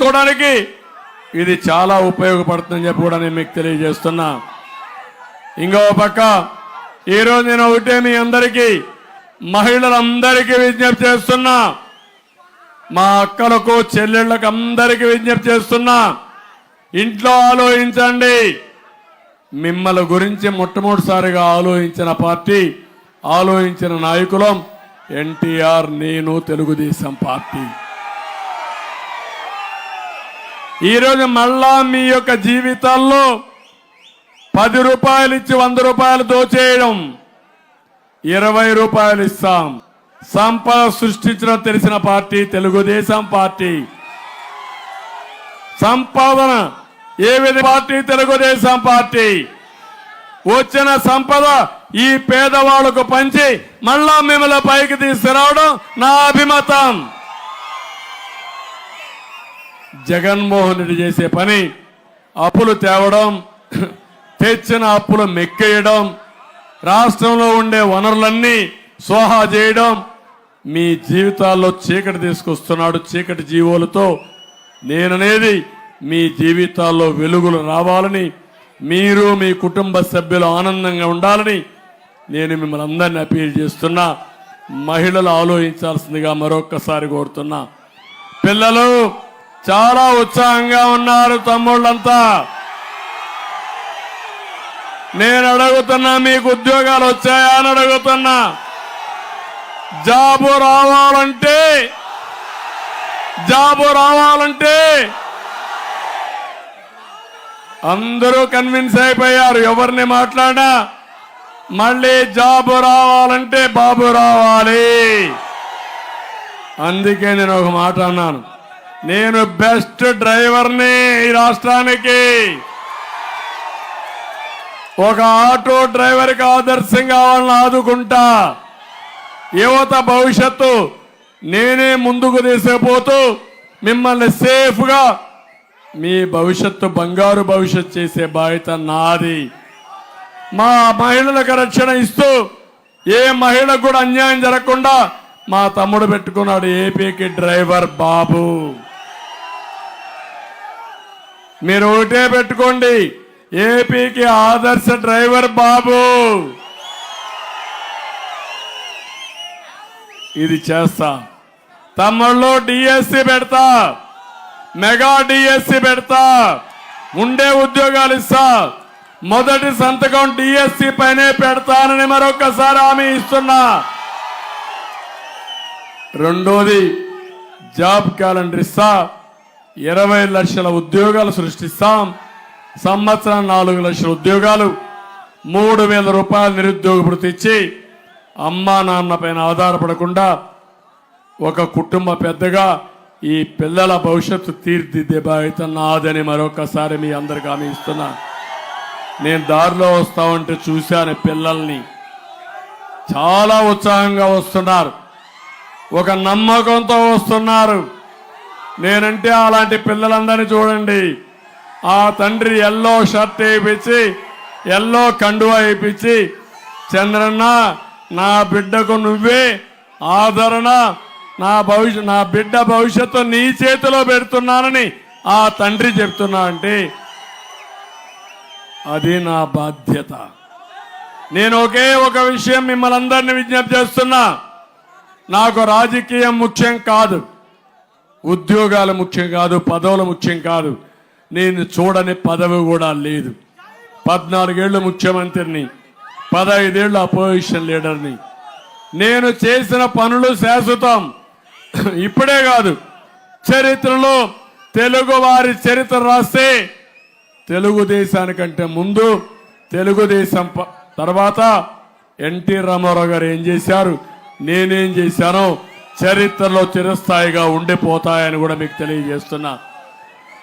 చేసుకోవడానికి ఇది చాలా ఉపయోగపడుతుందని చెప్పి కూడా నేను మీకు తెలియజేస్తున్నా. ఇంకో పక్క ఈరోజు నేను ఒకటే మీ అందరికీ మహిళలందరికీ విజ్ఞప్తి చేస్తున్నా. మా అక్కలకు చెల్లెళ్ళకు అందరికీ విజ్ఞప్తి చేస్తున్నా. ఇంట్లో ఆలోచించండి. మిమ్మల్ని గురించి మొట్టమొదటిసారిగా ఆలోచించిన పార్టీ ఆలోచించిన నాయకులం ఎన్టీఆర్ నేను తెలుగుదేశం పార్టీ. ఈరోజు మళ్ళా మీ యొక్క జీవితాల్లో పది రూపాయలు ఇచ్చి వంద రూపాయలు దోచేయడం ఇరవై రూపాయలు ఇస్తాం. సంపద సృష్టించడం తెలిసిన పార్టీ తెలుగుదేశం పార్టీ. సంపాదన ఏ విధ పార్టీ తెలుగుదేశం పార్టీ. వచ్చిన సంపద ఈ పేదవాళ్ళకు పంచి మళ్ళా మిమ్మల్ని పైకి తీసుకురావడం నా అభిమతం. జగన్మోహన్ రెడ్డి చేసే పని అప్పులు తేవడం తెచ్చిన అప్పులు మెక్కేయడం రాష్ట్రంలో ఉండే వనరులన్నీ సోహా చేయడం. మీ జీవితాల్లో చీకటి తీసుకొస్తున్నాడు చీకటి జీవోలతో. నేననేది మీ జీవితాల్లో వెలుగులు రావాలని మీరు మీ కుటుంబ సభ్యులు ఆనందంగా ఉండాలని నేను మిమ్మల్ని అందరినీ అపీల్ చేస్తున్నా. మహిళలు ఆలోచించాల్సిందిగా మరొక్కసారి కోరుతున్నా. పిల్లలు చాలా ఉత్సాహంగా ఉన్నారు తమ్ముళ్ళంతా. నేను అడుగుతున్నా మీకు ఉద్యోగాలు వచ్చాయా అని అడుగుతున్నా. జాబు రావాలంటే జాబు రావాలంటే అందరూ కన్విన్స్ అయిపోయారు. ఎవరిని మాట్లాడా మళ్ళీ జాబు రావాలంటే బాబు రావాలి. అందుకే నేను ఒక మాట అన్నాను. నేను బెస్ట్ డ్రైవర్ని ఈ రాష్ట్రానికి. ఒక ఆటో డ్రైవర్కి ఆదర్శంగా వాళ్ళని ఆదుకుంటా. యువత భవిష్యత్తు నేనే ముందుకు తీసుకుపోతూ మిమ్మల్ని సేఫ్గా మీ భవిష్యత్తు బంగారు భవిష్యత్తు చేసే బాధ్యత నాది. మా మహిళలకు రక్షణ ఇస్తూ ఏ మహిళకు కూడా అన్యాయం జరగకుండా మా తమ్ముడు పెట్టుకున్నాడు ఏపీకి డ్రైవర్ బాబు. మీరు ఒకటే పెట్టుకోండి. ఏపీకి ఆదర్శ డ్రైవర్ బాబు. ఇది చేస్తా. తమ్ముళ్ళు డిఎస్సి పెడతా. మెగా డిఎస్సి పెడతా. ఉండే ఉద్యోగాలు ఇస్తా. మొదటి సంతకం డిఎస్సి పైనే పెడతానని మరొకసారి హామీ ఇస్తున్నా. రెండోది జాబ్ క్యాలెండర్ ఇస్తా. ఇరవై లక్షల ఉద్యోగాలు సృష్టిస్తాం. సంవత్సరం నాలుగు లక్షల ఉద్యోగాలు మూడు వేల రూపాయలు నిరుద్యోగ భృతి ఇచ్చి అమ్మా నాన్న పైన ఆధారపడకుండా ఒక కుటుంబ పెద్దగా ఈ పిల్లల భవిష్యత్తు తీర్చిదిద్దే బాధ్యత నాదని మరొకసారి మీ అందరికి హామీ ఇస్తున్నా. నేను దారిలో వస్తా ఉంటే చూశాను పిల్లల్ని. చాలా ఉత్సాహంగా వస్తున్నారు. ఒక నమ్మకంతో వస్తున్నారు. నేనంటే అలాంటి పిల్లలందరినీ చూడండి. ఆ తండ్రి ఎల్లో షర్ట్ వేయించి ఎల్లో కండువా వేయించి చంద్రన్న నా బిడ్డకు నువ్వే ఆదరణ. నా భవిష్య నా బిడ్డ భవిష్యత్తు నీ చేతిలో పెడుతున్నానని ఆ తండ్రి చెప్తున్నా అంటే అది నా బాధ్యత. నేను ఒకే ఒక విషయం మిమ్మల్ని అందరినీ విజ్ఞప్తి చేస్తున్నా. నాకు రాజకీయం ముఖ్యం కాదు. ఉద్యోగాలు ముఖ్యం కాదు పదవులు ముఖ్యం కాదు. నేను చూడని పదవి కూడా లేదు. పద్నాలుగేళ్ళు ముఖ్యమంత్రిని పదహైదేళ్ళు అపోజిషన్ లీడర్ని. నేను చేసిన పనులు శాశ్వతం. ఇప్పుడే కాదు చరిత్రలో తెలుగు వారి చరిత్ర రాస్తే తెలుగుదేశానికంటే ముందు తెలుగుదేశం ప- తర్వాత ఎన్టీ రామారావు గారు ఏం చేశారు? నేనేం చేశానో చరిత్రలో చిరస్థాయిగా ఉండిపోతాయని కూడా మీకు తెలియజేస్తున్నా.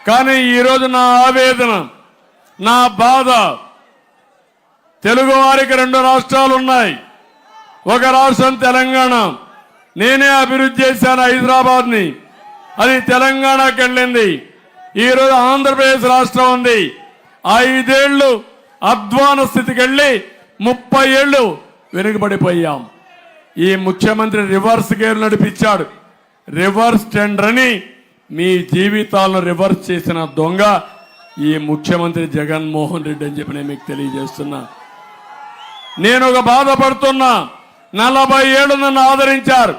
కానీ ఈరోజు నా ఆవేదన నా బాధ తెలుగువారికి రెండు రాష్ట్రాలు ఉన్నాయి. ఒక రాష్ట్రం తెలంగాణ. నేనే అభివృద్ధి చేశాను హైదరాబాద్ని. అది తెలంగాణకి వెళ్ళింది. ఈరోజు ఆంధ్రప్రదేశ్ రాష్ట్రం ఉంది. ఐదేళ్ళు అధ్వాన స్థితికి వెళ్ళి ముప్పై ఏళ్ళు వెనుకబడిపోయాం. ఈ ముఖ్యమంత్రి రివర్స్ గేర్ నడిపించాడు. రివర్స్ టెండర్ అని మీ జీవితాలను రివర్స్ చేసిన దొంగ ఈ ముఖ్యమంత్రి జగన్మోహన్ రెడ్డి అని చెప్పి నేను మీకు తెలియజేస్తున్నా. నేను ఒక బాధపడుతున్నా. నలభై ఏళ్ళు నన్ను ఆదరించారు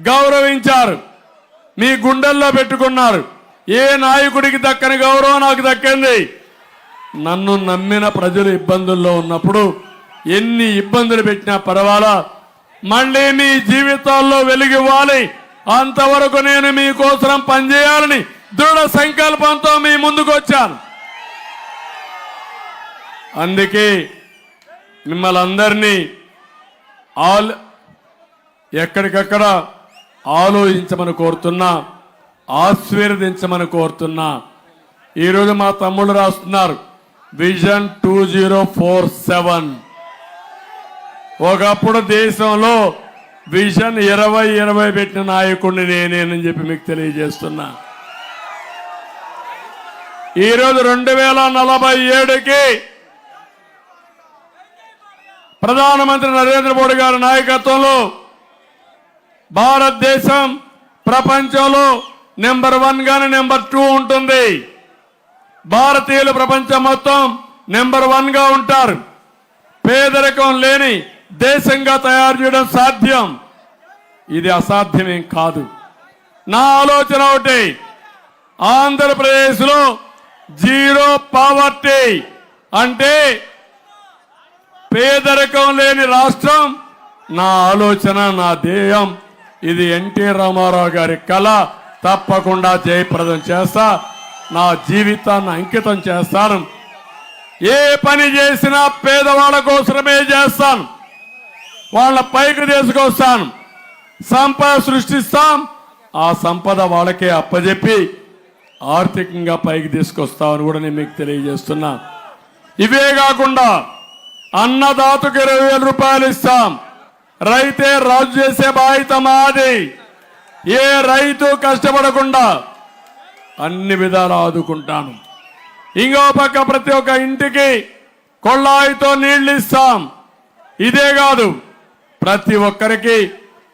గౌరవించారు మీ గుండెల్లో పెట్టుకున్నారు. ఏ నాయకుడికి దక్కని గౌరవం నాకు దక్కింది? నన్ను నమ్మిన ప్రజలు ఇబ్బందుల్లో ఉన్నప్పుడు ఎన్ని ఇబ్బందులు పెట్టినా పర్వాలా? మళ్ళీ మీ జీవితాల్లో వెలుగివ్వాలి. అంతవరకు నేను మీకోసం పనిచేయాలని దృఢ సంకల్పంతో మీ ముందుకు వచ్చాను అందుకే మిమ్మల్ని అందరినీ ఆల్ ఎక్కడికక్కడ ఆలోచించమని కోరుతున్నా ఆశీర్వదించమని కోరుతున్నా. ఈరోజు మా తమ్ముళ్ళు రాస్తున్నారు vision two zero four seven ఒకప్పుడు దేశంలో విజన్ ఇరవై ఇరవై పెట్టిన నాయకుడిని నేనేనని చెప్పి మీకు తెలియజేస్తున్నా. ఈరోజు రెండు వేల నలభై ఏడుకి ప్రధానమంత్రి నరేంద్ర మోడీ గారి నాయకత్వంలో భారతదేశం ప్రపంచంలో నెంబర్ వన్ గాని నెంబర్ టూ ఉంటుంది. భారతీయులు ప్రపంచం మొత్తం నెంబర్ వన్గా ఉంటారు. పేదరికం లేని దేశంగా తయారు చేయడం సాధ్యం. ఇది అసాధ్యమేం కాదు. నా ఆలోచన ఒకటి. ఆంధ్రప్రదేశ్లో జీరో పావర్టీ అంటే పేదరికం లేని రాష్ట్రం నా ఆలోచన నా ధ్యేయం. ఇది ఎన్టీ రామారావు గారి కళ. తప్పకుండా జయప్రదం చేస్తా. నా జీవితాన్ని అంకితం చేస్తాను. ఏ పని చేసినా పేదవాళ్ళ కోసమే చేస్తాను. వాళ్ళ పైకి తీసుకొస్తాను. సంపద సృష్టిస్తాం ఆ సంపద వాళ్ళకే అప్పజెప్పి ఆర్థికంగా పైకి తీసుకొస్తామని కూడా నేను మీకు తెలియజేస్తున్నా. ఇవే కాకుండా అన్నదాతకు ఇరవై వేల రూపాయలు ఇస్తాం. రైతే రాజు చేసే బాధ్యత మాది. ఏ రైతు కష్టపడకుండా అన్ని విధాలు ఆదుకుంటాను. ఇంకో పక్క ప్రతి ఒక్క ఇంటికి కొళ్ళాయితో నీళ్ళు ఇస్తాం. ఇదే కాదు ప్రతి ఒక్కరికి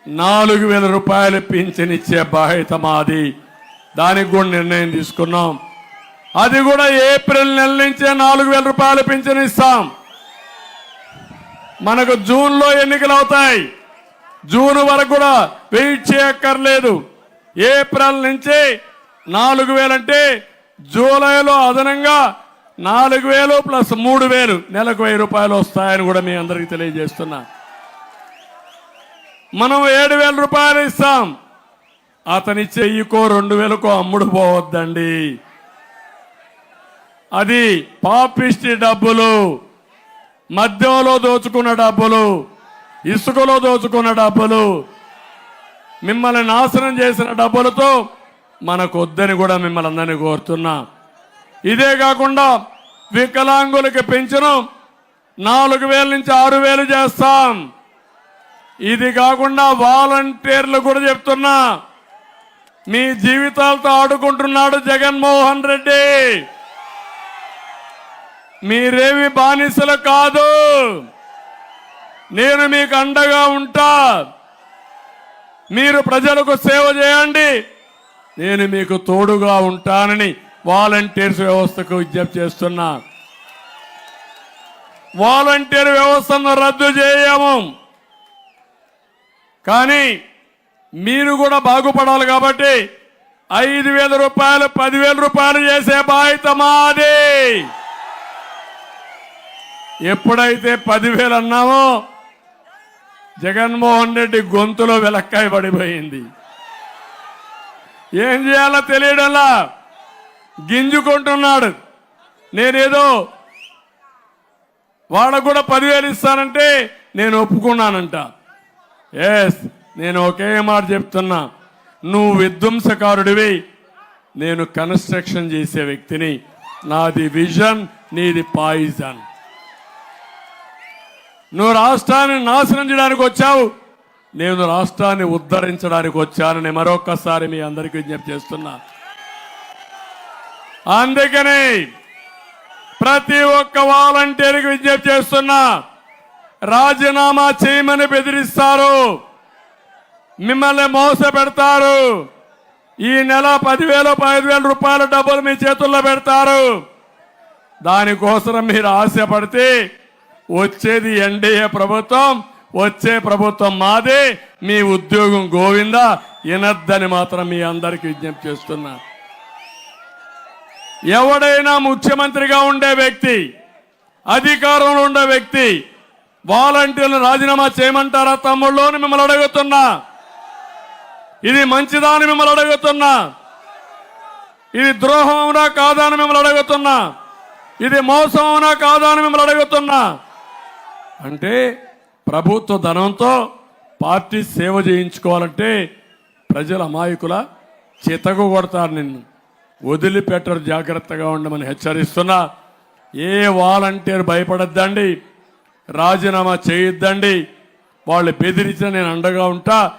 నాలుగు వేల రూపాయలు పింఛన్ ఇచ్చే బాధ్యత మాది. దానికి కూడా నిర్ణయం తీసుకున్నాం. అది కూడా ఏప్రిల్ నెల నుంచే నాలుగు వేల రూపాయలు పింఛన్ ఇస్తాం. మనకు జూన్లో ఎన్నికలు అవుతాయి. జూన్ వరకు కూడా వెయిట్ చేయక్కర్లేదు. ఏప్రిల్ నుంచి నాలుగు వేలంటే జూలైలో అదనంగా నాలుగు వేలు ప్లస్ మూడు వేలు నెలకు వెయ్యి రూపాయలు వస్తాయని కూడా మీ అందరికీ తెలియజేస్తున్నా. మనం ఏడు వేల రూపాయలు ఇస్తాం. అతనిచ్చే ఈకో రెండు వేలకో అమ్ముడు పోవద్దండి. అది పాపిష్టి డబ్బులు మద్యంలో దోచుకున్న డబ్బులు ఇసుకలో దోచుకున్న డబ్బులు మిమ్మల్ని నాశనం చేసిన డబ్బులతో మనకు వద్దని కూడా మిమ్మల్ని అందరినీ కోరుతున్నా. ఇదే కాకుండా వికలాంగులకి పెంచడం నాలుగు వేల నుంచి ఆరు వేలు చేస్తాం. ఇది కాకుండా వాలంటీర్లు కూడా చెప్తున్నా. మీ జీవితాలతో ఆడుకుంటున్నాడు జగన్మోహన్ రెడ్డి. మీరేమి బానిసలు కాదు. నేను మీకు అండగా ఉంటా. మీరు ప్రజలకు సేవ చేయండి. నేను మీకు తోడుగా ఉంటానని వాలంటీర్స్ వ్యవస్థకు విజ్ఞప్తి చేస్తున్నా. వాలంటీర్ వ్యవస్థను రద్దు చేయము. కానీ మీరు కూడా బాగుపడాలి కాబట్టి ఐదు వేల రూపాయలు పదివేల రూపాయలు చేసే బాధ్యత మాది. ఎప్పుడైతే పదివేలు అన్నామో జగన్మోహన్ రెడ్డి గొంతులో వెలక్కాయ పడిపోయింది. ఏం చేయాలో తెలియడంలా గింజుకుంటున్నాడు. నేనేదో వాళ్ళకు కూడా పదివేలు ఇస్తానంటే నేను ఒప్పుకున్నానంట. ఎస్ నేను ఒకే మాట చెప్తున్నా. నువ్వు విధ్వంసకారుడివి. నేను కన్స్ట్రక్షన్ చేసే వ్యక్తిని. నాది విజన్ నీది పాయిజన్ నువ్వు రాష్ట్రాన్ని నాశనం చేయడానికి వచ్చావు. నేను రాష్ట్రాన్ని ఉద్ధరించడానికి వచ్చానని మరొక్కసారి మీ అందరికీ విజ్ఞప్తి చేస్తున్నా. అందుకని ప్రతి ఒక్క వాలంటీర్కి విజ్ఞప్తి చేస్తున్నా. రాజీనామా చేయమని బెదిరిస్తారు. మిమ్మల్ని మోసపెడతారు. ఈ నెల పదివేలు పదిహేను వేల రూపాయల డబ్బులు మీ చేతుల్లో పెడతారు. దానికోసం మీరు ఆశపడితే వచ్చేది ఎన్డీఏ ప్రభుత్వం వచ్చే ప్రభుత్వం మాదే. మీ ఉద్యోగం గోవింద? వినద్దని మాత్రం మీ అందరికి విజ్ఞప్తి చేస్తున్నా. ఎవడైనా ముఖ్యమంత్రిగా ఉండే వ్యక్తి అధికారంలో ఉండే వ్యక్తి వాలంటీర్లు రాజీనామా చేయమంటారా తమ్ముళ్ళు అని మిమ్మల్ని అడుగుతున్నా. ఇది మంచిదా అని మిమ్మల్ని అడుగుతున్నా. ఇది ద్రోహం అవునా కాదా అని మిమ్మల్ని అడుగుతున్నా. ఇది మోసం అవునా కాదా అని మిమ్మల్ని అడుగుతున్నా. అంటే ప్రభుత్వ ధనంతో పార్టీ సేవ చేయించుకోవాలంటే ప్రజల అమాయకుల చితకు కొడతారు నిన్ను. వదిలిపెట్టరు జాగ్రత్తగా ఉండమని హెచ్చరిస్తున్నా. ఏ వాలంటీర్ భయపడద్దండి. రాజీనామా చేయొద్దండి. వాళ్ళు బెదిరించిన నేను అండగా ఉంటా.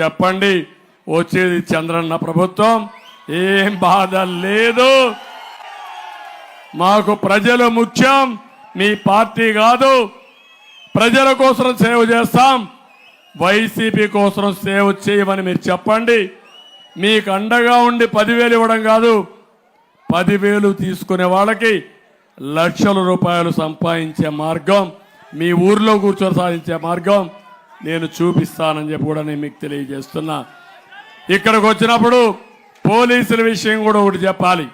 చెప్పండి. వచ్చేది చంద్రన్న ప్రభుత్వం. ఏం బాధ లేదు. మాకు ప్రజలు ముఖ్యం. మీ పార్టీ కాదు. ప్రజల కోసం సేవ చేస్తాం. వైసీపీ కోసం సేవ చేయమని మీరు చెప్పండి. మీకు అండగా ఉండి పదివేలు ఇవ్వడం కాదు. పదివేలు తీసుకునే వాళ్ళకి లక్షల రూపాయలు సంపాదించే మార్గం. మీ ఊర్లో కూర్చొని సాధించే మార్గం నేను చూపిస్తానని చెప్పి కూడా నేను మీకు తెలియజేస్తున్నా. ఇక్కడికి వచ్చినప్పుడు పోలీసుల విషయం కూడా ఒకటి చెప్పాలి.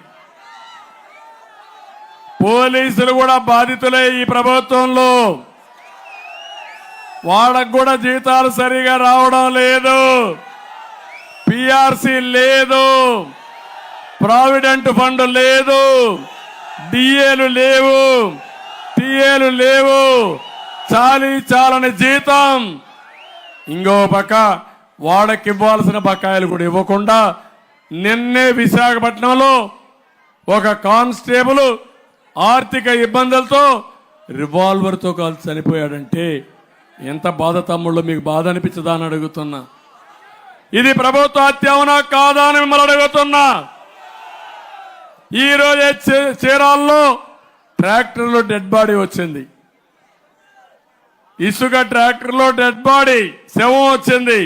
పోలీసులు కూడా బాధితులే ఈ ప్రభుత్వంలో. వాళ్ళకు కూడా జీతాలు సరిగా రావడం లేదు. పిఆర్సి లేదు. ప్రావిడెంట్ ఫండ్ లేదు. డిఏలు లేవు. టిఏలు లేవు. చాలీ చాలని జీతం. ఇంకో పక్క వాడకివ్వాల్సిన బకాయిలు కూడా ఇవ్వకుండా నిన్నే విశాఖపట్నంలో ఒక కానిస్టేబుల్ ఆర్థిక ఇబ్బందులతో రివాల్వర్తో కాల్చి చనిపోయాడంటే ఎంత బాధ తమ్ముళ్ళు మీకు బాధ అనిపించదా అని అడుగుతున్నా. ఇది ప్రభుత్వ హత్య కాదా అని మిమ్మల్ని అడుగుతున్నా. ఈరోజే చే- చీరాల్లో ట్రాక్టర్లో డెడ్ బాడీ వచ్చింది. ఇసుక ట్రాక్టర్లో డెడ్ బాడీ శవం వచ్చింది.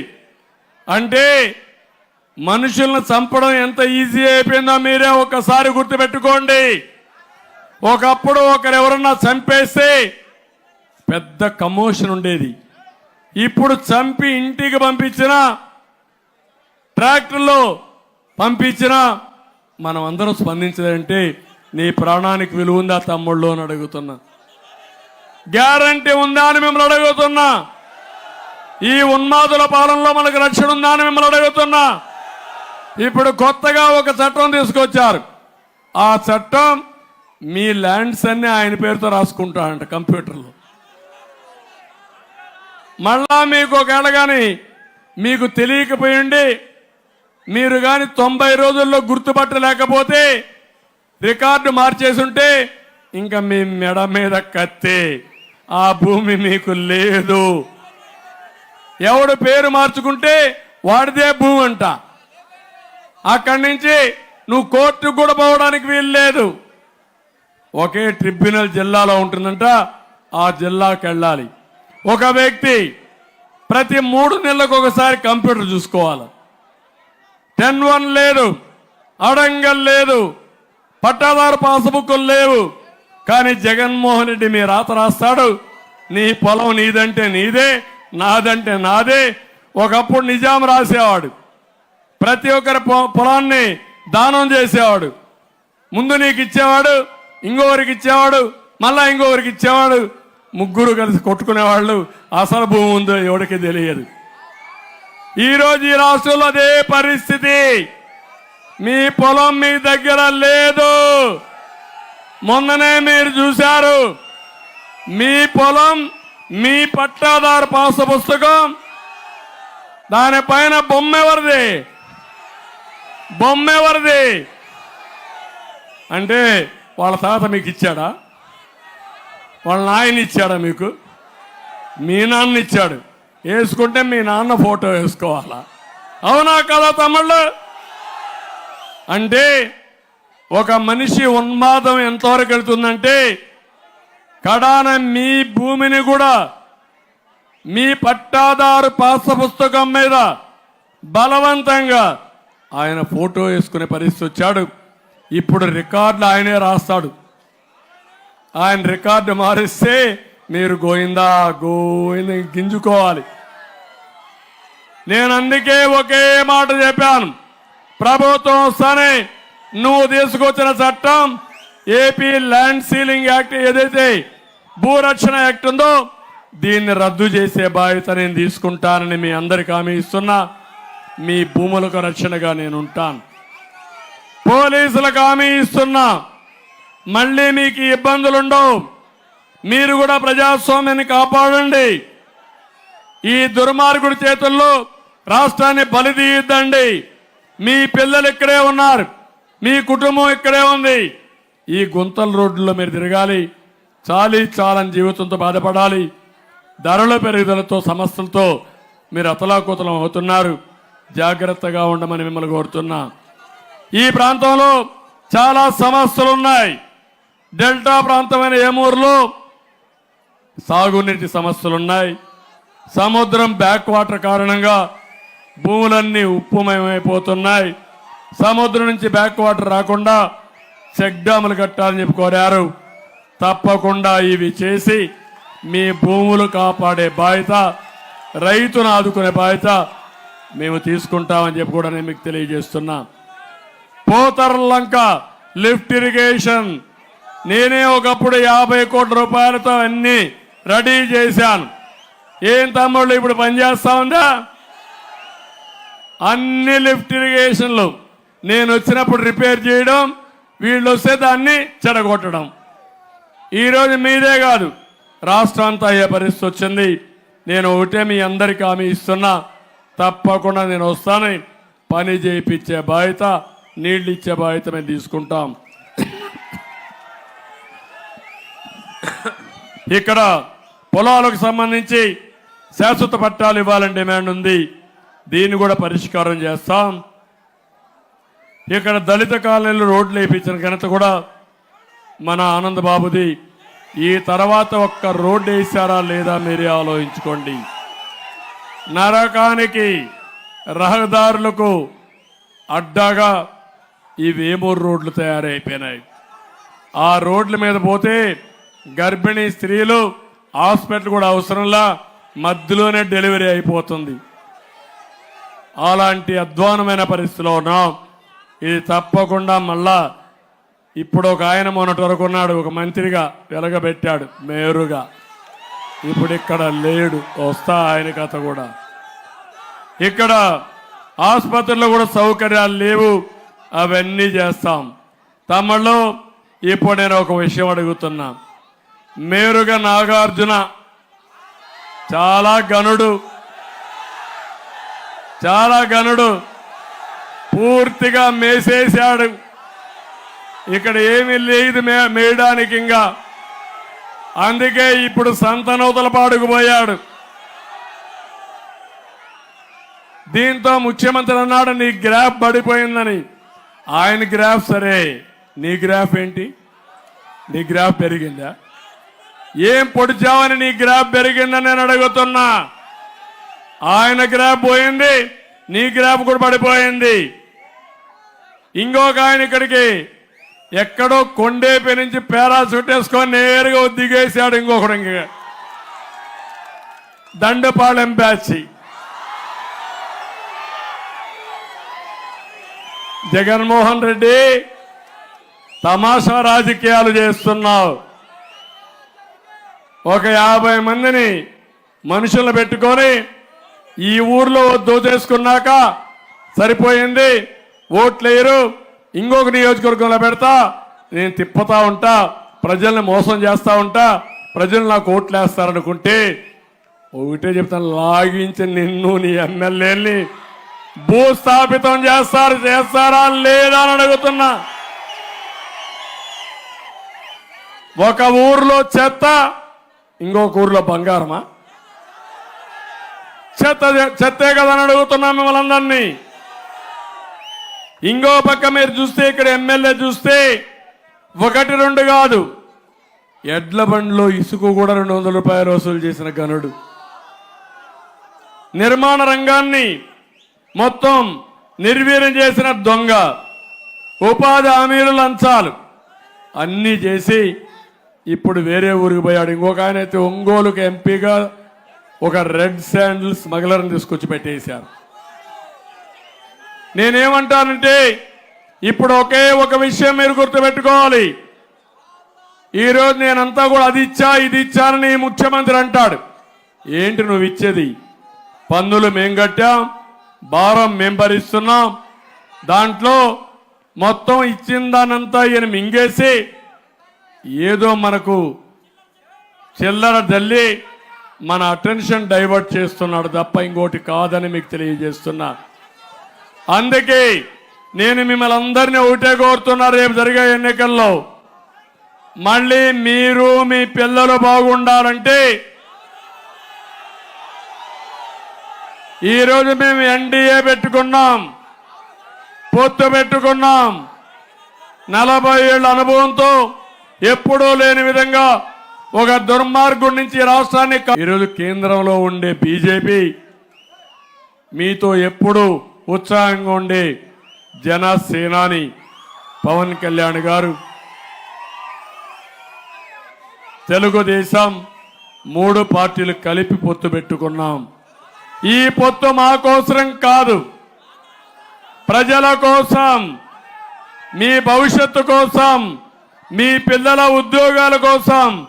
అంటే మనుషులను చంపడం ఎంత ఈజీ అయిపోయిందో మీరే ఒకసారి గుర్తుపెట్టుకోండి. ఒకప్పుడు ఒకరు ఎవరన్నా చంపేస్తే పెద్ద కమోషన్ ఉండేది. ఇప్పుడు చంపి ఇంటికి పంపించిన ట్రాక్టర్లో పంపించిన మనం అందరం స్పందించదంటే నీ ప్రాణానికి విలువ ఉందా తమ్ముళ్ళు అని అడుగుతున్నా. గ్యారంటీ ఉందా అని మిమ్మల్ని అడుగుతున్నా. ఈ ఉన్మాదుల పాలనలో మనకు రక్షణ ఉందా అని మిమ్మల్ని అడుగుతున్నా. ఇప్పుడు కొత్తగా ఒక చట్టం తీసుకొచ్చారు. ఆ చట్టం మీ ల్యాండ్స్ అన్ని ఆయన పేరుతో రాసుకుంటాడంట కంప్యూటర్లో. మళ్ళా మీకు ఒకవేళ కానీ మీకు తెలియకపోయిండి మీరు కానీ తొంభై రోజుల్లో గుర్తుపట్టలేకపోతే రికార్డు మార్చేసుంటే ఇంకా మీ మెడ మీద కత్తే. ఆ భూమి మీకు లేదు. ఎవడు పేరు మార్చుకుంటే వాడిదే భూమి అంట. అక్కడి నుంచి నువ్వు కోర్టుకు కూడా పోవడానికి వీలు లేదు. ఒకే ట్రిబ్యునల్ జిల్లాలో ఉంటుందంట ఆ జిల్లాకి వెళ్ళాలి. ఒక వ్యక్తి ప్రతి మూడు నెలలకు ఒకసారి కంప్యూటర్ చూసుకోవాలి. టెన్ వన్ లేదు అడంగల్ లేదు పట్టాదారు పాస్బుక్లు లేవు. కానీ జగన్మోహన్ రెడ్డి మీ రాత రాస్తాడు. నీ పొలం నీదంటే నీదే నాదంటే నాదే. ఒకప్పుడు నిజాం రాసేవాడు. ప్రతి ఒక్కరి పొ- పొలాన్ని దానం చేసేవాడు. ముందు నీకు ఇచ్చేవాడు ఇంకొకరికి ఇచ్చేవాడు మళ్ళా ఇంకొకరికి ఇచ్చేవాడు. ముగ్గురు కలిసి కొట్టుకునేవాళ్ళు. అసలు భూమి ఉందో ఎవరికి తెలియదు. ఈరోజు ఈ రాష్ట్రంలో అదే పరిస్థితి. మీ పొలం మీ దగ్గర లేదు. మొన్ననే మీరు చూశారు. మీ పొలం మీ పట్టాదారు పాస పుస్తకం దానిపైన బొమ్మ ఎవరిది? బొమ్మ ఎవరిది? అంటే వాళ్ళ తాత మీకు ఇచ్చాడా? వాళ్ళ నాయన ఇచ్చాడా మీకు? మీ నాన్న ఇచ్చాడు. వేసుకుంటే మీ నాన్న ఫోటో వేసుకోవాలా? అవునా కదా తమ్ముళ్ళు? అంటే ఒక మనిషి ఉన్మాదం ఎంతవరకు వెళ్తుందంటే కడాన మీ భూమిని కూడా మీ పట్టాదారు పాస పుస్తకం మీద బలవంతంగా ఆయన ఫోటో వేసుకునే పరిస్థితి వచ్చాడు. ఇప్పుడు రికార్డులు ఆయనే రాస్తాడు. ఆయన రికార్డు మారిస్తే మీరు గోయిందా గోయింద గింజుకోవాలి. నేను అందుకే ఒకే మాట చెప్పాను. ప్రభుత్వం సరే నువ్వు తీసుకొచ్చిన చట్టం ఏపీ ల్యాండ్ సీలింగ్ యాక్ట్ ఏదైతే భూరక్షణ యాక్ట్ ఉందో దీన్ని రద్దు చేసే బాధ్యత నేను తీసుకుంటానని మీ అందరికి హామీ ఇస్తున్నా. మీ భూములకు రక్షణగా నేను ఉంటాను. పోలీసులకు హామీ ఇస్తున్నా. మళ్ళీ మీకు ఇబ్బందులుండవు ఇబ్బందులు ఉండవు. మీరు కూడా ప్రజాస్వామ్యాన్ని కాపాడండి. ఈ దుర్మార్గుడి చేతుల్లో రాష్ట్రాన్ని బలిదీయద్దండి మీ పిల్లలు ఇక్కడే ఉన్నారు. మీ కుటుంబం ఇక్కడే ఉంది. ఈ గుంతల రోడ్లలో మీరు తిరగాలి. చాలి చాలని జీవితంతో బాధపడాలి. ధరల పెరుగుదలతో సమస్యలతో మీరు అతలాకుతలం అవుతున్నారు. జాగ్రత్తగా ఉండమని మిమ్మల్ని కోరుతున్నా. ఈ ప్రాంతంలో చాలా సమస్యలు ఉన్నాయి డెల్టా ప్రాంతమైన ఏమూరులో సాగునీటి సమస్యలు ఉన్నాయి సముద్రం బ్యాక్ వాటర్ కారణంగా భూములన్నీ ఉప్పుమయమైపోతున్నాయి. సముద్రం నుంచి బ్యాక్ వాటర్ రాకుండా చెక్ డ్యాములు కట్టాలని చెప్పి కోరారు. తప్పకుండా ఇవి చేసి మీ భూములు కాపాడే బాధ్యత రైతును ఆదుకునే బాధ్యత మేము తీసుకుంటామని చెప్పి కూడా నేను మీకు తెలియజేస్తున్నా. Potharlanka lift irrigation. నేనే ఒకప్పుడు యాభై కోట్ల రూపాయలతో అన్ని రెడీ చేశాను. ఏం తమ్ముళ్ళు ఇప్పుడు పనిచేస్తా ఉందా? అన్ని లిఫ్ట్ ఇరిగేషన్లు. నేను వచ్చినప్పుడు రిపేర్ చేయడం వీళ్ళు వస్తే దాన్ని చెడగొట్టడం. ఈరోజు మీదే కాదు రాష్ట్రాంతా అయ్యే పరిస్థితి వచ్చింది నేను ఒకటే మీ అందరికీ హామీ ఇస్తున్నా తప్పకుండా నేను వస్తాను పని చేయించే బాధ్యత నీళ్ళు ఇచ్చే బాధ్యత మేము తీసుకుంటాం. ఇక్కడ పొలాలకు సంబంధించి శాశ్వత పట్టాలు ఇవ్వాలని డిమాండ్ ఉంది దీన్ని కూడా పరిష్కారం చేస్తాం. ఇక్కడ దళిత కాలనీలు రోడ్లు వేయించిన ఘనత కూడా మన ఆనంద్ బాబుది. ఈ తర్వాత ఒక్క రోడ్డు వేసారా లేదా మీరే ఆలోచించుకోండి. నరకానికి రహదారులకు అడ్డాగా ఈ వేమూరు రోడ్లు తయారైపోయినాయి. ఆ రోడ్ల మీద పోతే గర్భిణీ స్త్రీలు హాస్పిటల్ కూడా అవసరంలా మధ్యలోనే డెలివరీ అయిపోతుంది. అలాంటి అధ్వానమైన పరిస్థితిలో ఉన్నాం. ఇది తప్పకుండా మళ్ళా ఇప్పుడు ఒక ఆయన మొన్నటి వరకు ఉన్నాడు ఒక మంత్రిగా వెలగబెట్టాడు మేరుగా. ఇప్పుడు ఇక్కడ లేడు వస్తా ఆయన కథ కూడా. ఇక్కడ ఆసుపత్రిలో కూడా సౌకర్యాలు లేవు అవన్నీ చేస్తాం. తమలో ఇప్పుడు నేను ఒక విషయం అడుగుతున్నా. మేరుగా నాగార్జున చాలా గనుడు చాలా గనుడు పూర్తిగా మేసేశాడు. ఇక్కడ ఏమీ లేదు మే మేయడానికి ఇంకా. అందుకే ఇప్పుడు సంతనూతల పాడుకుపోయాడు దీంతో ముఖ్యమంత్రి అన్నాడు నీ గ్రాఫ్ పడిపోయిందని. ఆయన గ్రాఫ్ సరే నీ గ్రాఫ్ ఏంటి? నీ గ్రాఫ్ పెరిగిందా? ఏం పొడిచావని నీ గ్రాఫ్ పెరిగిందని నేను అడుగుతున్నా. ఆయన గ్రాఫ్ పోయింది నీ గ్రాఫ్ కూడా పడిపోయింది. ఇంకొక ఆయన ఇక్కడికి. ఎక్కడో కొండేపి నుంచి పేరాసూట్ వేసుకొని నేరుగా దిగేశాడు ఇంకొకడు ఇంక. దండపాళెం బ్యాచి. జగన్మోహన్ రెడ్డి తమాషా రాజకీయాలు చేస్తున్నావు. ఒక యాభై మందిని మనుషులను పెట్టుకొని ఈ ఊర్లో దోచేసుకున్నాక సరిపోయింది. ఓట్లేయరు. ఇంకొక నియోజకవర్గంలో పెడతా. నేను తిప్పుతా ఉంటా. ప్రజల్ని మోసం చేస్తూ ఉంటా. ప్రజలు నాకు ఓట్లు వేస్తారనుకుంటే ఒకటే చెప్తాను లాగించి నిన్ను నీ ఎమ్మెల్యేని భూస్థాపితం చేస్తారు చేస్తారా లేదా అని అడుగుతున్నా. ఒక ఊర్లో చెత్త ఇంకొక ఊర్లో బంగారమా? చెత్త చెత్తే కదా అని అడుగుతున్నా మిమ్మల్ని అందరినీ. ఇంకో పక్క మీరు చూస్తే ఇక్కడ ఎమ్మెల్యే చూస్తే ఒకటి రెండు కాదు. ఎడ్ల బండ్లో ఇసుక కూడా రెండు వందల రూపాయలు వసూలు చేసిన గనుడు. నిర్మాణ రంగాన్ని మొత్తం నిర్వీర్యం చేసిన దొంగ ఉపాధి హామీలు లంచాలు అన్నీ చేసి ఇప్పుడు వేరే ఊరికి పోయాడు. ఇంకొక ఆయన అయితే ఒంగోలుకు ఎంపీగా ఒక రెడ్ శాండిల్ స్మగ్లర్ని తీసుకొచ్చి పెట్టేశారు. నేనేమంటానంటే ఇప్పుడు ఒకే ఒక విషయం మీరు గుర్తుపెట్టుకోవాలి. ఈరోజు నేనంతా కూడా అది ఇచ్చా ఇది ఇచ్చానని ముఖ్యమంత్రి అంటాడు. ఏంటి నువ్వు ఇచ్చేది? పన్నులు మేం కట్టాం భారం మేం భరిస్తున్నాం. దాంట్లో మొత్తం ఇచ్చిన దానంతా ఈయన మింగేసి ఏదో మనకు చిల్లర జల్లి మన అటెన్షన్ డైవర్ట్ చేస్తున్నాడు తప్ప ఇంకోటి కాదని మీకు తెలియజేస్తున్నా. అందుకే నేను మిమ్మల్ని అందరినీ ఒకటే కోరుతున్నా రేపు జరిగే ఎన్నికల్లో. మళ్ళీ మీరు మీ పిల్లలు బాగుండాలంటే ఈరోజు మేము ఎన్డీఏ పెట్టుకున్నాం పొత్తు పెట్టుకున్నాం. నలభై ఏళ్ళ అనుభవంతో ఎప్పుడూ లేని విధంగా ఒక దుర్మార్గుడి నుంచి ఈ రాష్ట్రాన్ని ఈరోజు కేంద్రంలో ఉండే బీజేపీ మీతో ఎప్పుడు ఉత్సాహంగా ఉండే జనసేనాని పవన్ కళ్యాణ్ గారు. తెలుగుదేశం మూడు పార్టీలు కలిపి పొత్తు పెట్టుకున్నాం. ఈ పొత్తు మా కోసరం కాదు. ప్రజల కోసం మీ భవిష్యత్తు కోసం మీ పిల్లల ఉద్యోగాల కోసం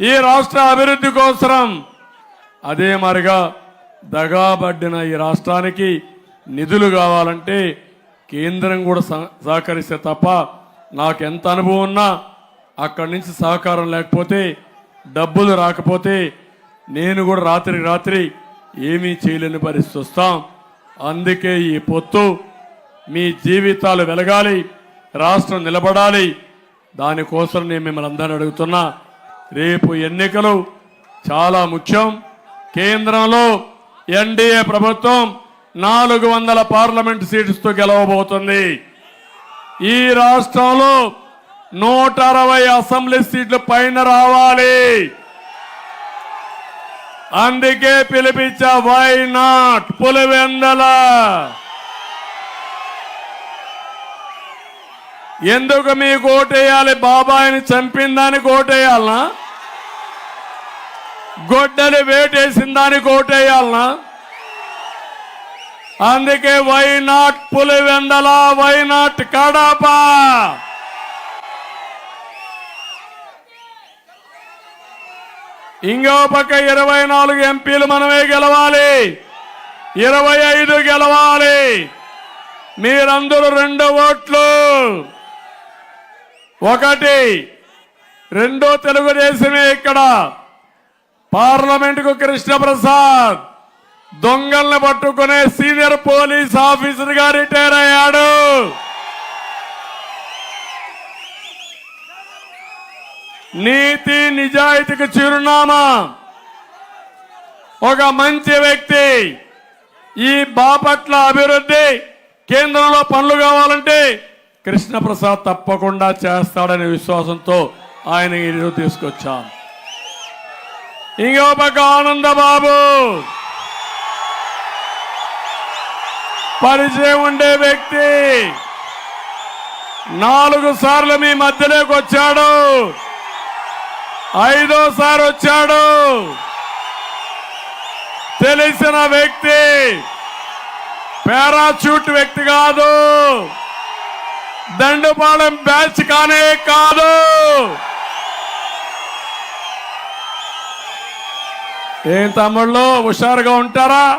ఈ రాష్ట్ర అభివృద్ధి కోసం అదే మరిగా దగాబడ్డిన ఈ రాష్ట్రానికి నిధులు కావాలంటే కేంద్రం కూడా సహ- సహకరిస్తే తప్ప నాకు ఎంత అనుభవం ఉన్నా అక్కడి నుంచి సహకారం లేకపోతే డబ్బులు రాకపోతే నేను కూడా రాత్రి రాత్రి ఏమీ చేయలేని పరిస్థితి వస్తాం. అందుకే ఈ పొత్తు మీ జీవితాలు వెలగాలి రాష్ట్రం నిలబడాలి. దానికోసం నేను మిమ్మల్ని అందరిని అడుగుతున్నా. రేపు ఎన్నికలు చాలా ముఖ్యం. కేంద్రంలో ఎన్డీఏ ప్రభుత్వం నాలుగు వందల పార్లమెంట్ సీట్స్తో గెలవబోతుంది. ఈ రాష్ట్రంలో నూట అరవై అసెంబ్లీ సీట్లు పైన రావాలి. అందుకే పిలిపించా వై నాట్ పులివెందల. ఎందుకు మీకు ఓటేయాలి? బాబాయిని చంపిన దానికి ఓటేయాలనా? గొడ్డలి వేటేసిన దానికి ఓటేయాలనా? అందుకే వైనాట్ పులివెందల వైనాట్ కడప. ఇంకో పక్క ఇరవై నాలుగు ఎంపీలు మనమే గెలవాలి. ఇరవై ఐదు గెలవాలి. మీరందరూ రెండు ఓట్లు. ఒకటి రెండో తెలుగుదేశమే ఇక్కడ. పార్లమెంటుకు కృష్ణప్రసాద్. దొంగల్ని పట్టుకునే సీనియర్ పోలీస్ ఆఫీసర్గా రిటైర్ అయ్యాడు నీతి నిజాయితీకి చిరునామా. ఒక మంచి వ్యక్తి ఈ బాపట్ల అభివృద్ధి కేంద్రంలో పనులు కావాలంటే కృష్ణప్రసాద్ తప్పకుండా చేస్తాడనే విశ్వాసంతో ఆయన ఈరోజు తీసుకొచ్చాం. ఇంకో పక్క ఆనందబాబు. పరిచయం ఉండే వ్యక్తి. నాలుగు సార్లు మీ మధ్యలోకి వచ్చాడు. ఐదోసారి వచ్చాడు. తెలిసిన వ్యక్తి. పారాచూట్ వ్యక్తి కాదు. దండుపాలెం బ్యాచ్ కానే కాదు. ఏం తమ్ముళ్ళు హుషారుగా ఉంటారా?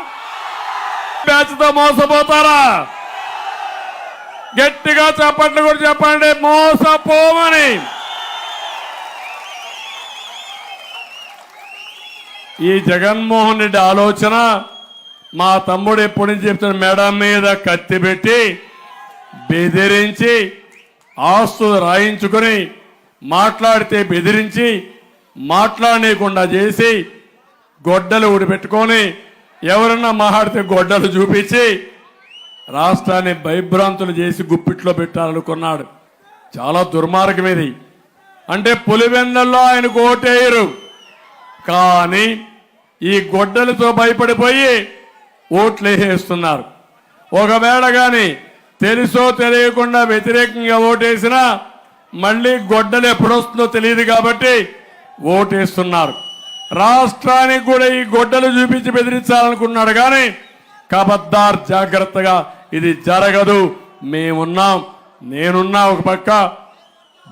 బ్యాచ్తో మోసపోతారా? గట్టిగా చెప్పండి కూడా చెప్పండి. మోసపోమని. ఈ జగన్మోహన్ రెడ్డి ఆలోచన మా తమ్ముడు ఎప్పటి నుంచి చెప్తున్న మెడ మీద కత్తి పెట్టి బెదిరించి ఆస్తులు రాయించుకొని మాట్లాడితే బెదిరించి మాట్లాడనీయకుండా చేసి గొడ్డలు ఊడిపెట్టుకొని ఎవరన్నా మాట్లాడితే గొడ్డలు చూపించి రాష్ట్రాన్ని భయభ్రాంతులు చేసి గుప్పిట్లో పెట్టాలనుకున్నాడు. చాలా దుర్మార్గం ఇది. అంటే పులివెందల్లో ఆయనకు ఓటేయరు. కానీ ఈ గొడ్డలతో భయపడిపోయి ఓట్లు వేసేస్తున్నారు ఒకవేళ కానీ తెలుసో తెలియకుండా వ్యతిరేకంగా ఓటేసినా మళ్ళీ గొడ్డలు ఎప్పుడొస్తుందో తెలియదు కాబట్టి ఓటేస్తున్నారు. రాష్ట్రానికి కూడా ఈ గొడ్డలు చూపించి బెదిరించాలనుకున్నాడు కానీ కబద్దార్ జాగ్రత్తగా ఇది జరగదు. మేమున్నాం నేనున్నా ఒక పక్క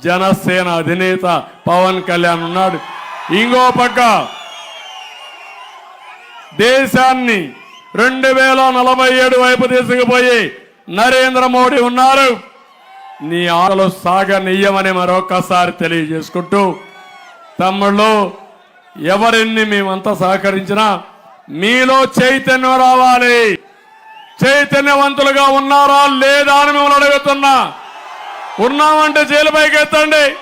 జనసేన అధినేత పవన్ కళ్యాణ్ ఉన్నాడు. ఇంకో పక్క దేశాన్ని రెండు వేల నలభై ఏడు వైపు తీసుకుపోయి నరేంద్ర మోడీ ఉన్నారు. నీ ఆటలు సాగనీయమని మరొకసారి తెలియజేసుకుంటూ తమ్ముళ్ళు ఎవరిని మేమంతా సహకరించినా మీలో చైతన్యం రావాలి. చైతన్యవంతులుగా ఉన్నారా లేదా అని మిమ్మల్ని అడుగుతున్నా. ఉన్నామంటే జైలు పైకి ఎత్తండి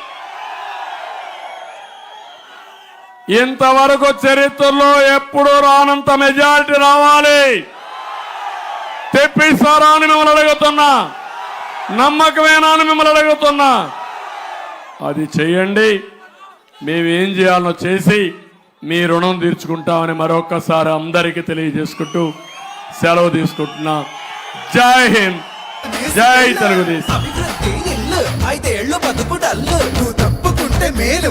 ఇంతవరకు చరిత్రలో ఎప్పుడు రానంత మెజారిటీ రావాలి. తెప్పిస్తారా అని మిమ్మల్ని అడుగుతున్నా. నమ్మకమేనా అని మిమ్మల్ని అడుగుతున్నా. అది చేయండి. మేమేం చేయాలనో చేసి మీ రుణం తీర్చుకుంటామని మరొకసారి అందరికీ తెలియజేసుకుంటూ సెలవు తీసుకుంటున్నా. జై హింద్. జై తెలుగుదేశం. ఐదేళ్ళు బతుకుటల్లు నువ్వు తప్పుకుంటే మేలు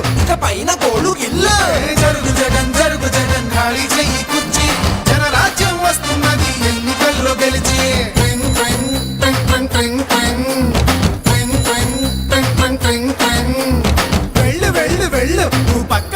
పక్క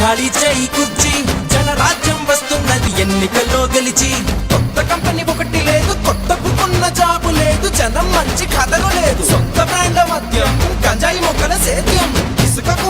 ఖాళీ చేయి కుర్చీ. జనరాజ్యం వస్తున్నది ఎన్నికల్లో గెలిచి. కొత్త కంపెనీ ఒకటి లేదు కొత్తకున్న జాబు లేదు జనం మంచి కథలు లేదు. సొంత బ్రాండ్ మద్యం గంజాయి మొక్కల సేద్యం. ఇసుకకు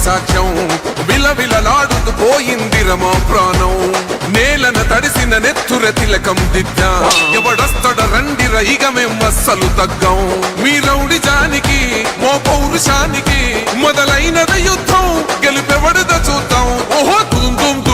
అసాధ్యం. సాక్ష్యం విలవిలలాడుతూ పోయింది రమా ప్రాణం. నేలన తడిసిన నెత్తుర తిలకం దిద్దా. ఎవడస్తడ రండిర ఇక మేము అస్సలు తగ్గం. మీ రౌడి జానికి మో పౌరుషానికి మొదలైనద యుద్ధం. గెలుపెవడద చూద్దాం. ఓహో దుందుం